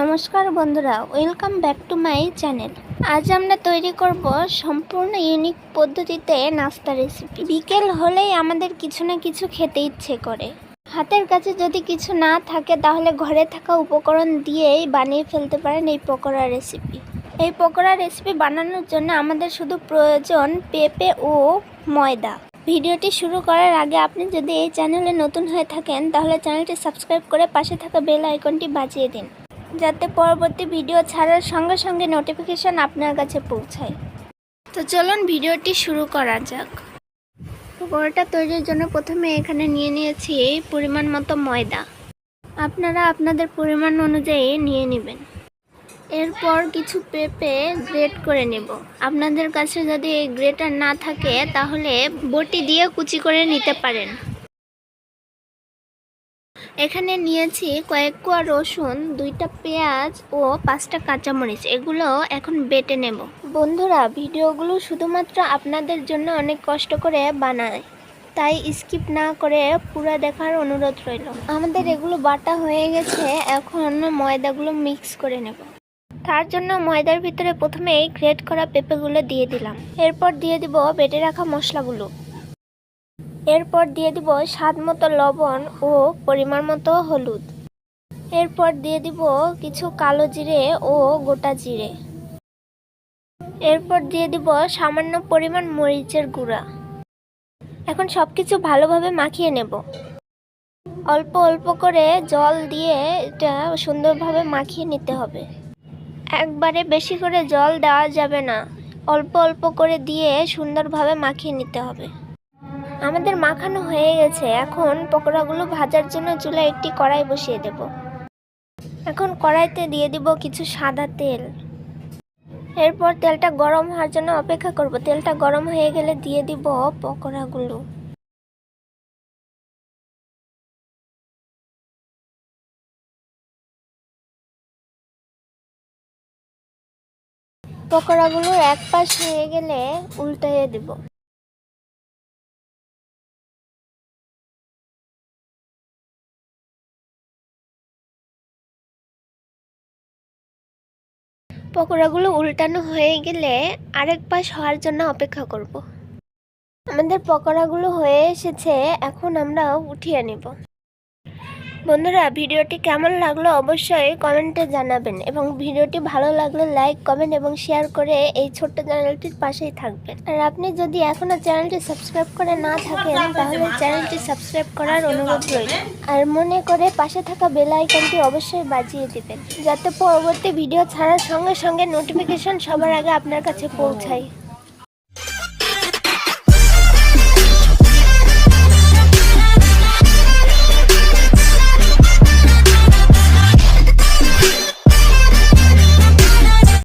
নমস্কার বন্ধুরা welcome back to my channel আজ আমরা তৈরি করব সম্পূর্ণ ইউনিক পদ্ধতিতে নাস্তা রেসিপি বিকেল হলেই আমাদের কিছু না কিছু খেতে ইচ্ছে করে। হাতের কাছে যদি কিছু না থাকে, তাহলে ঘরে থাকা উপকরণ দিয়েই বানিয়ে ফেলতে পারেন এই পকোড়া রেসিপি এই পকোড়া রেসিপি বানানোর জন্য আমাদের শুধু প্রয়োজন পেঁপে ও ময়দা। ভিডিওটি শুরু করার আগে আপনি যদি এই চ্যানেলে নতুন হয়ে থাকেন, তাহলে চ্যানেলটি সাবস্ক্রাইব করে পাশে থাকা বেল আইকনটি বাজিয়ে দিন। যাতে পরবর্তী ভিডিও ছাড়ার সঙ্গে সঙ্গে নোটিফিকেশান আপনার কাছে পৌঁছায়। তো চলুন ভিডিওটি শুরু করা যাক। পকোড়াটা তৈরির জন্য প্রথমে এখানে নিয়ে নিয়েছি এই পরিমাণ মতো ময়দা। আপনারা আপনাদের পরিমাণ অনুযায়ী নিয়ে নেবেন। এরপর কিছু পেঁপে গ্রেট করে নেব। আপনাদের কাছে যদি এই গ্রেটার না থাকে, তাহলে বটি দিয়ে কুচি করে নিতে পারেন। এখানে নিয়েছি কয়েক কোয়া রসুন, দুইটা পেঁয়াজ ও পাঁচটা কাঁচামরিচ। এগুলো এখন বেটে নেব। বন্ধুরা, ভিডিওগুলো শুধুমাত্র আপনাদের জন্য অনেক কষ্ট করে বানায়। তাই স্কিপ না করে পুরো দেখার অনুরোধ রইল। আমাদের এগুলো বাটা হয়ে গেছে, এখন ময়দাগুলো মিক্স করে নেব। তার জন্য ময়দার ভিতরে প্রথমে এই গ্রেট করা পেঁপেগুলো দিয়ে দিলাম। এরপর দিয়ে দিব বেটে রাখা মশলাগুলো। এরপর দিয়ে দিব স্বাদ মতো লবণ ও পরিমাণ মতো হলুদ। এরপর দিয়ে দিব কিছু কালো জিরে ও গোটা জিরে। এরপর দিয়ে দিব সামান্য পরিমাণ মরিচের গুঁড়া। এখন সব কিছু ভালোভাবে মাখিয়ে নেব। অল্প অল্প করে জল দিয়ে এটা সুন্দরভাবে মাখিয়ে নিতে হবে। একবারে বেশি করে জল দেওয়া যাবে না। অল্প অল্প করে দিয়ে সুন্দরভাবে মাখিয়ে নিতে হবে। আমাদের মাখানো হয়ে গেছে। এখন পকোড়াগুলো ভাজার জন্য চুলায় একটি কড়াই বসিয়ে দেব। এখন কড়াইতে দিয়ে দিব কিছু সাদা তেল। এরপর তেলটা গরম হওয়ার জন্য অপেক্ষা করব। তেলটা গরম হয়ে গেলে দিয়ে দিব পকোড়াগুলো। পকোড়াগুলোর এক পাশ হয়ে গেলে উল্টাইয়ে দেব। পকোড়াগুলো উল্টানো হয়ে গেলে আরেক পাশ হওয়ার জন্য অপেক্ষা করব। আমাদের পকোড়াগুলো হয়ে এসেছে, এখন আমরা উঠিয়ে নেব। বন্ধুরা, ভিডিওটি কেমন লাগল অবশ্যই কমেন্টে জানাবেন এবং ভিডিওটি ভালো লাগলে লাইক, কমেন্ট এবং শেয়ার করে এই ছোট্ট চ্যানেলটির পাশেই থাকবেন। আর আপনি যদি এখনও চ্যানেলটি সাবস্ক্রাইব করে না থাকেন, তাহলে চ্যানেলটি সাবস্ক্রাইব করার অনুরোধ রইল। আর মনে করে পাশে থাকা বেল আইকনটি অবশ্যই বাজিয়ে দিবেন, যাতে পরবর্তী ভিডিও ছাড়ার সঙ্গে সঙ্গে নোটিফিকেশন সবার আগে আপনার কাছে পৌঁছায়।